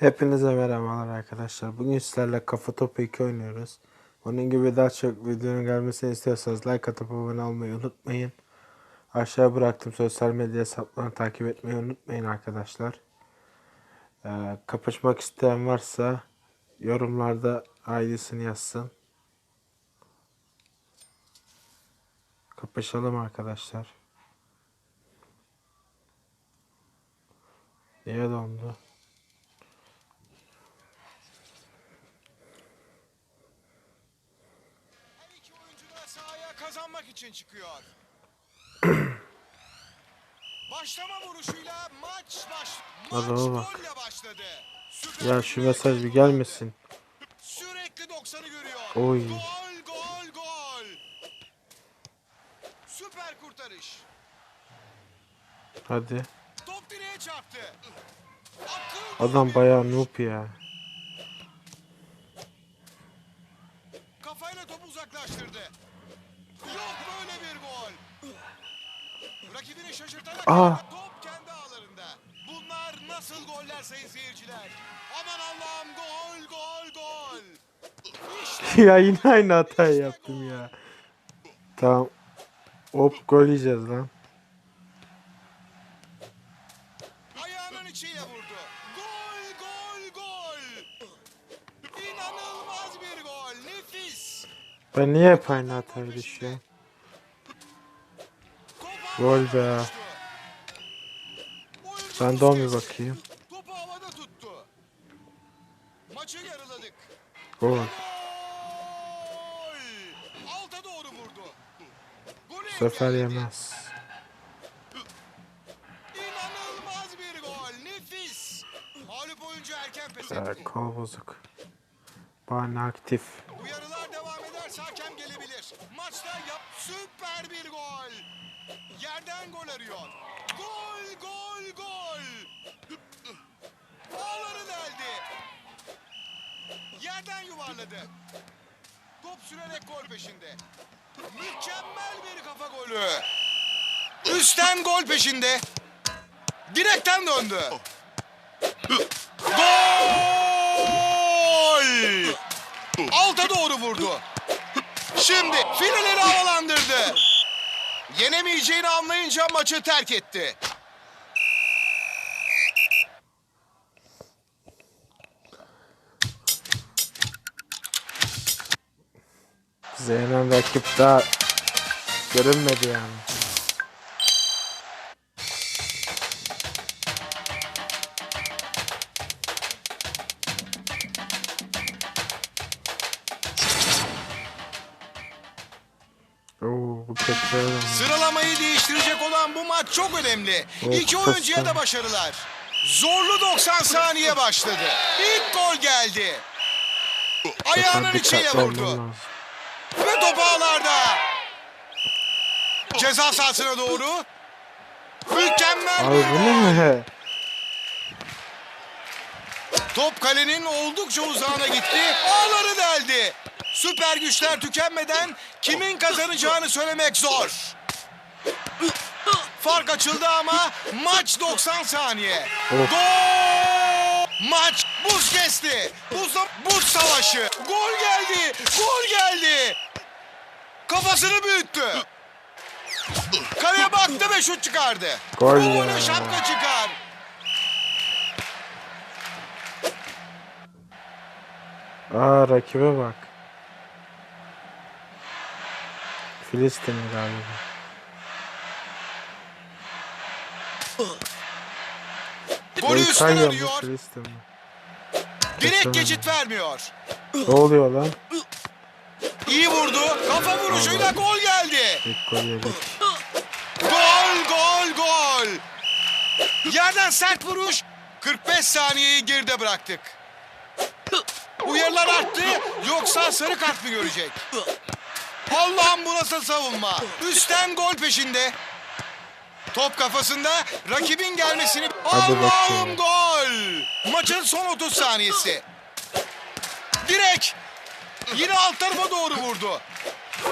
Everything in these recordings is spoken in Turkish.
Hepinize merhabalar arkadaşlar. Bugün sizlerle Kafa Topu 2 oynuyoruz. Bunun gibi daha çok videonun gelmesini istiyorsanız like atıp abone olmayı unutmayın. Aşağıya bıraktım sosyal medya hesaplarını takip etmeyi unutmayın arkadaşlar. Ee, kapışmak isteyen varsa yorumlarda ID'sini yazsın. Kapışalım arkadaşlar. Niye dondu? Her iki oyuncu da sahaya kazanmak için çıkıyor. Başlama vuruşuyla maç baş maç golle başladı. Süper Ya şu mesaj bir gelmesin. Sürekli 90'ı görüyor. Oy. Gol gol gol. Süper kurtarış. Hadi. Top direğe çarptı. Adam bayağı noob ya. Kafayla topu uzaklaştırdı. Yok böyle bir gol. Rakibini şaşırtarak Aa. top kendi ağlarında. Bunlar nasıl goller sayın seyirciler? Aman Allah'ım gol gol gol. İşte ya yine aynı hatayı yaptım ya. Tamam. Hop gol yiyeceğiz lan. ayağının içiyle vurdu. Gol gol gol. İnanılmaz bir gol. Nefis. Ben niye hep aynı hataya düşüyorum? Gol be. Ben de bir bakayım. Topu havada tuttu. Maçı yarıladık. Gol. Alta doğru vurdu. Bu sefer yemez. İnanılmaz bir gol. Nefis. Mağlup oyuncu erken pes etti. kol bozuk. Bahane aktif. Uyarılar devam ederse hakem gelebilir. Maçta yap süper bir gol. Yerden gol arıyor. Gol gol gol. Ağları deldi. Yerden yuvarladı. Top sürerek gol peşinde. Mükemmel bir kafa golü. Üstten gol peşinde. Direkten döndü. Gol! Alta doğru vurdu. Şimdi fileleri havalandırdı. Yenemeyeceğini anlayınca maçı terk etti. Bize yenen rakip daha görünmedi yani. Oo bu. Sıralamayı değiştirecek olan bu maç çok önemli. Of, İki oyuncuya da başarılar. Zorlu 90 saniye başladı. İlk gol geldi. Ayağının içiyle vurdu. Top ağlarda. Ceza sahasına doğru. Mükemmel Abi bu ne? Top kalenin oldukça uzağına gitti. Ağları deldi. Süper güçler tükenmeden kimin kazanacağını söylemek zor. Fark açıldı ama maç 90 saniye. Of. Gol! Maç buz kesti. Buzla buz savaşı. Gol geldi. Gol geldi. Kafasını büyüttü. Kaleye baktı ve şut çıkardı. Gol ya. şapka çıkar. Aa rakibe bak. Filistinli galiba. Golü arıyor. yapmış Filistinli. Direkt geçit vermiyor. Ne oluyor lan? İyi vurdu. Kafa vuruşuyla gol geldi. Gol. Gol, gol. Yerden sert vuruş. 45 saniyeyi geride bıraktık. Uyarılar arttı. Yoksa sarı kart mı görecek? Allah'ım bu nasıl savunma? Üstten gol peşinde. Top kafasında rakibin gelmesini... Allah'ım gol! Maçın son 30 saniyesi. Direk. Yine alt tarafa doğru vurdu.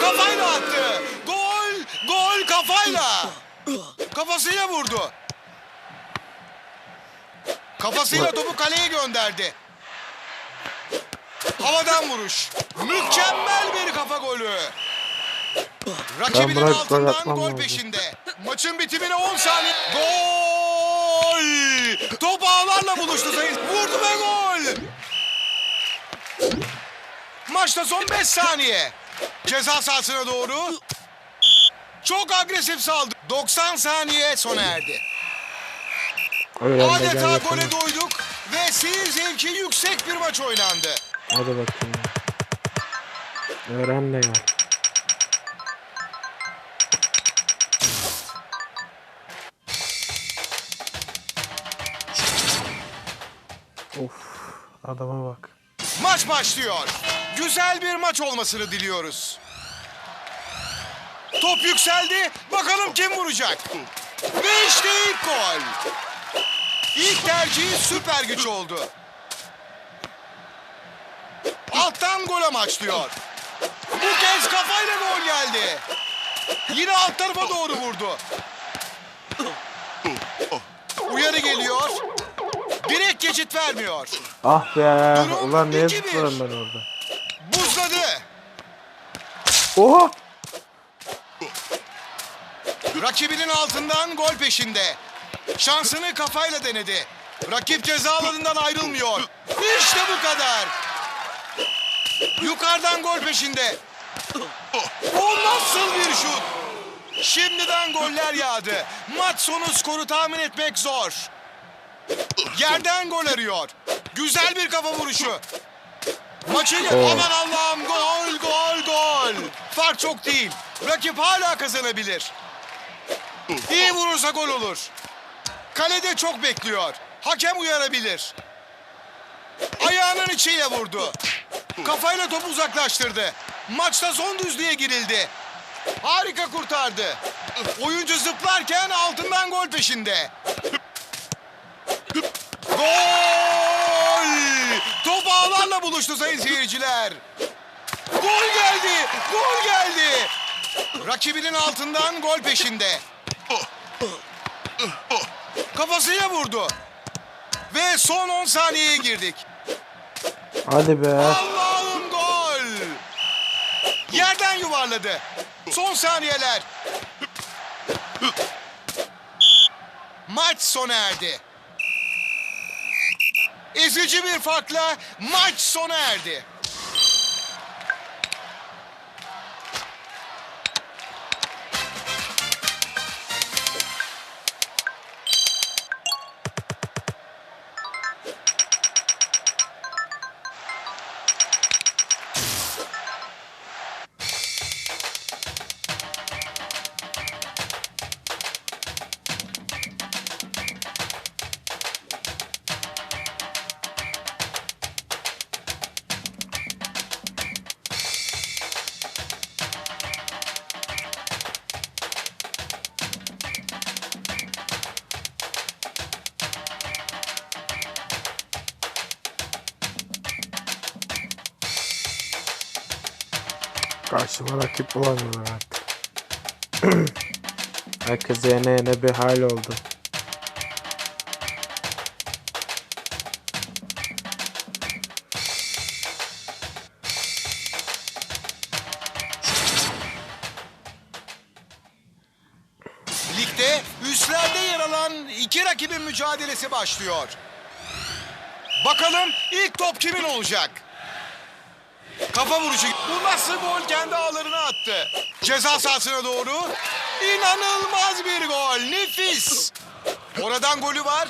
Kafayla attı. Gol! Gol kafayla. Kafasıyla vurdu. Kafasıyla topu kaleye gönderdi. Havadan vuruş. Mükemmel bir kafa golü. Rakibinin bırak, altından gol peşinde. Maçın bitimine 10 saniye. Gol! Top ağlarla buluştu sayın. Vurdu ve gol! Maçta son 5 saniye. Ceza sahasına doğru. Çok agresif saldı. 90 saniye sona erdi. Öğren de gel Adeta gole doyduk ve seyir zevki yüksek bir maç oynandı. Hadi bakayım. Öğren de gel. Of adama bak. Maç başlıyor. Güzel bir maç olmasını diliyoruz. Top yükseldi. Bakalım kim vuracak. Ve işte ilk gol. İlk tercihi süper güç oldu. Alttan gol amaçlıyor. Bu kez kafayla gol geldi. Yine alt tarafa doğru vurdu. Uyarı geliyor. Direkt geçit vermiyor. Ah be. Durum Ulan 2-1. zıpladım ben orada? Buzladı. Oha. Rakibinin altından gol peşinde. Şansını kafayla denedi. Rakip ceza alanından ayrılmıyor. İşte bu kadar. Yukarıdan gol peşinde. O nasıl bir şut? Şimdiden goller yağdı. Maç sonu skoru tahmin etmek zor. Yerden gol arıyor. Güzel bir kafa vuruşu. Maçın aman Allah'ım gol gol gol. Fark çok değil. Rakip hala kazanabilir. İyi vurursa gol olur. Kalede çok bekliyor. Hakem uyarabilir. Ayağının içiyle vurdu. Kafayla topu uzaklaştırdı. Maçta son düzlüğe girildi. Harika kurtardı. Oyuncu zıplarken altından gol peşinde. Gol! Top ağlarla buluştu sayın seyirciler. Gol geldi! Gol geldi! Rakibinin altından gol peşinde. Kafasıyla vurdu. Ve son 10 saniyeye girdik. Hadi be. Allah'ım gol! Yerden yuvarladı. Son saniyeler. Maç sona erdi. Ezici bir farkla maç sona erdi. Karşıma rakip bulamıyorum artık. Herkes yene yene bir hal oldu. Ligde üstlerde yer alan iki rakibin mücadelesi başlıyor. Bakalım ilk top kimin olacak? Kafa vuruşu. Bu nasıl gol kendi ağlarına attı. Ceza sahasına doğru. İnanılmaz bir gol. Nefis. Oradan golü var.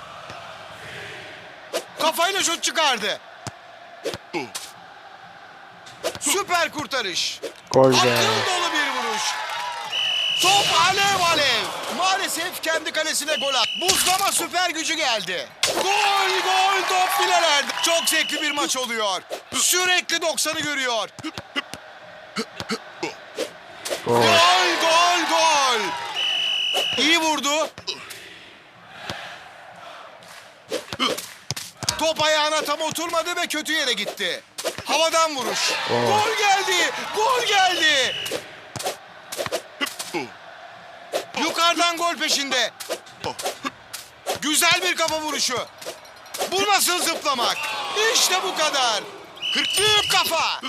Kafayla şut çıkardı. Süper kurtarış. Gol be. Akıl dolu bir vuruş. Top alev alev. Maalesef kendi kalesine gol at. Buzlama süper gücü geldi. Gol gol top filelerde. Çok zevkli bir maç oluyor. Sürekli 90'ı görüyor. Gol. Gol gol. İyi vurdu. Top ayağına tam oturmadı ve kötü yere gitti. Havadan vuruş. Gol geldi. Gol geldi. Yukarıdan gol peşinde. Güzel bir kafa vuruşu. Bu nasıl zıplamak? İşte bu kadar. Kırk büyük kafa.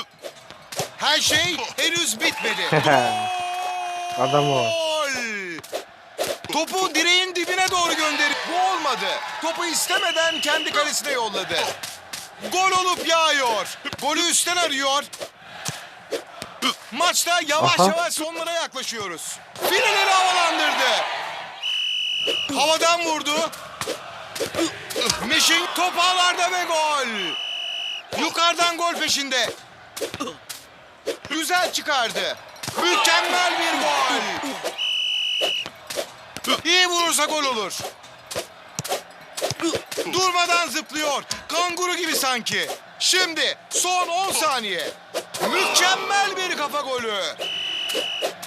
Her şey henüz bitmedi. Adam o. Topu direğin dibine doğru gönderip bu olmadı. Topu istemeden kendi kalesine yolladı. Gol olup yağıyor. Golü üstten arıyor. Maçta yavaş Aha. yavaş sonlara yaklaşıyoruz. Fileleri havalandırdı. Havadan vurdu. Mişin top ağlarda ve gol. Yukarıdan gol peşinde. Güzel çıkardı. Mükemmel bir gol. İyi vurursa gol olur. Durmadan zıplıyor. Kanguru gibi sanki. Şimdi son 10 saniye. Mükemmel kafa golü.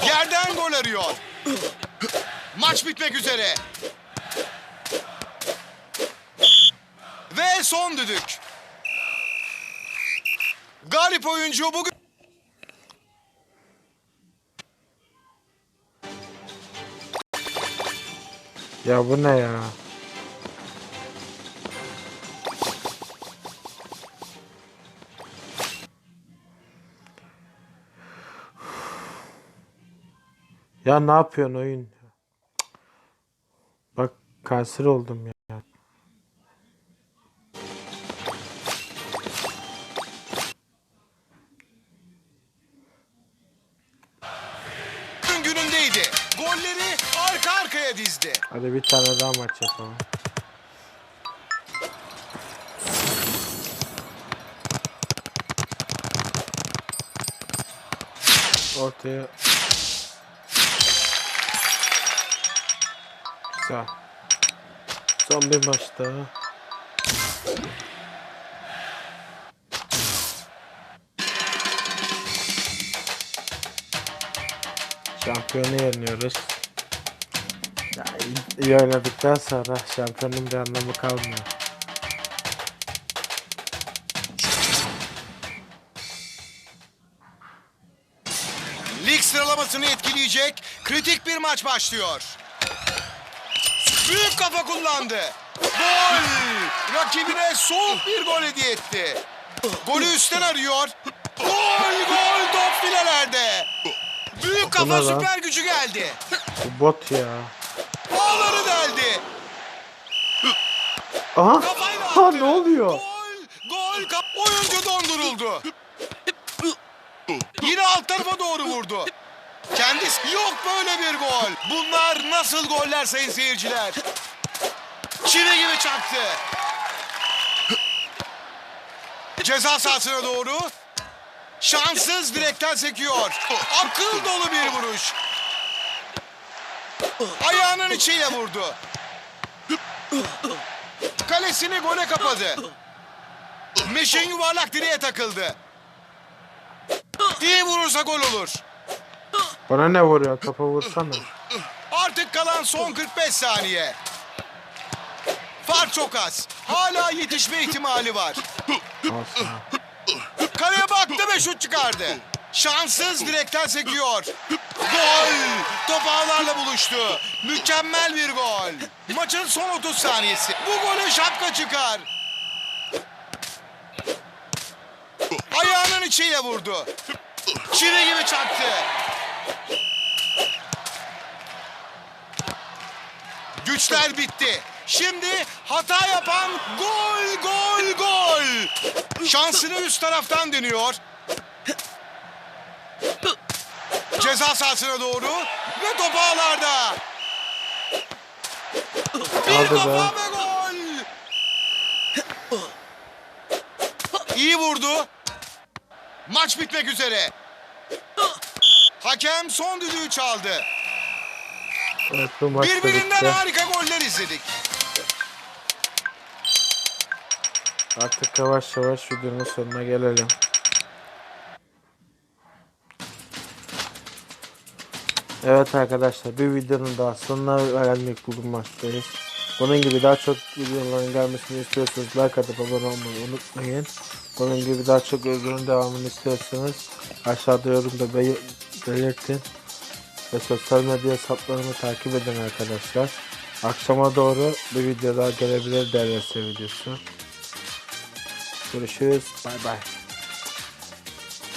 Yerden gol arıyor. Maç bitmek üzere. Ve son düdük. Galip oyuncu bugün... Ya bu ne ya? Ya ne yapıyorsun oyun? Bak kanser oldum ya. günündeydi. Golleri arka arkaya dizdi. Hadi bir tane daha maç yapalım. Ortaya. Güzel. Son bir maç daha. Şampiyonu yeniyoruz. Ya, iyi- iyi oynadıktan sonra şampiyonun bir anlamı kalmıyor. Lig sıralamasını etkileyecek kritik bir maç başlıyor. Büyük kafa kullandı. Gol! Rakibine soğuk bir gol hediye etti. Golü üstten arıyor. Gol gol top filelerde. Büyük kafa süper gücü geldi. Bu bot ya. Ağları deldi. Aha! Ha ne oluyor? Gol! Gol! Oyuncu donduruldu. Yine alt tarafa doğru vurdu. Kendisi yok böyle bir gol. Bunlar nasıl goller sayın seyirciler? Çivi gibi çaktı. Ceza sahasına doğru. Şanssız direkten sekiyor. Akıl dolu bir vuruş. Ayağının içiyle vurdu. Kalesini gole kapadı. Meşin yuvarlak direğe takıldı. İyi vurursa gol olur. Bana ne vuruyor? Topa vursana. Artık kalan son 45 saniye. Fark çok az. Hala yetişme ihtimali var. Olsun. Kaleye baktı ve şut çıkardı. Şanssız direkten sekiyor. Gol! Top ağlarla buluştu. Mükemmel bir gol. Maçın son 30 saniyesi. Bu golü şapka çıkar. Ayağının içiyle vurdu. Çivi gibi çaktı. Güçler bitti. Şimdi hata yapan gol gol gol. Şansını üst taraftan dönüyor. Ceza sahasına doğru ve top ağlarda. Bir Hadi be. kafa ve gol. İyi vurdu. Maç bitmek üzere. Hakem son düdüğü çaldı. Evet bu maç da Birbirinden bitti. harika goller izledik. Artık yavaş yavaş videonun sonuna gelelim. Evet arkadaşlar bir videonun daha sonuna gelmek bulunmaktayız. Bunun gibi daha çok videoların gelmesini istiyorsanız like atıp abone olmayı unutmayın. Bunun gibi daha çok videonun devamını istiyorsanız aşağıda yorumda bel- belirtin. Ve sosyal medya hesaplarımı takip edin arkadaşlar. Akşama doğru bir video daha gelebilir DLS videosu. Görüşürüz. Bay bay.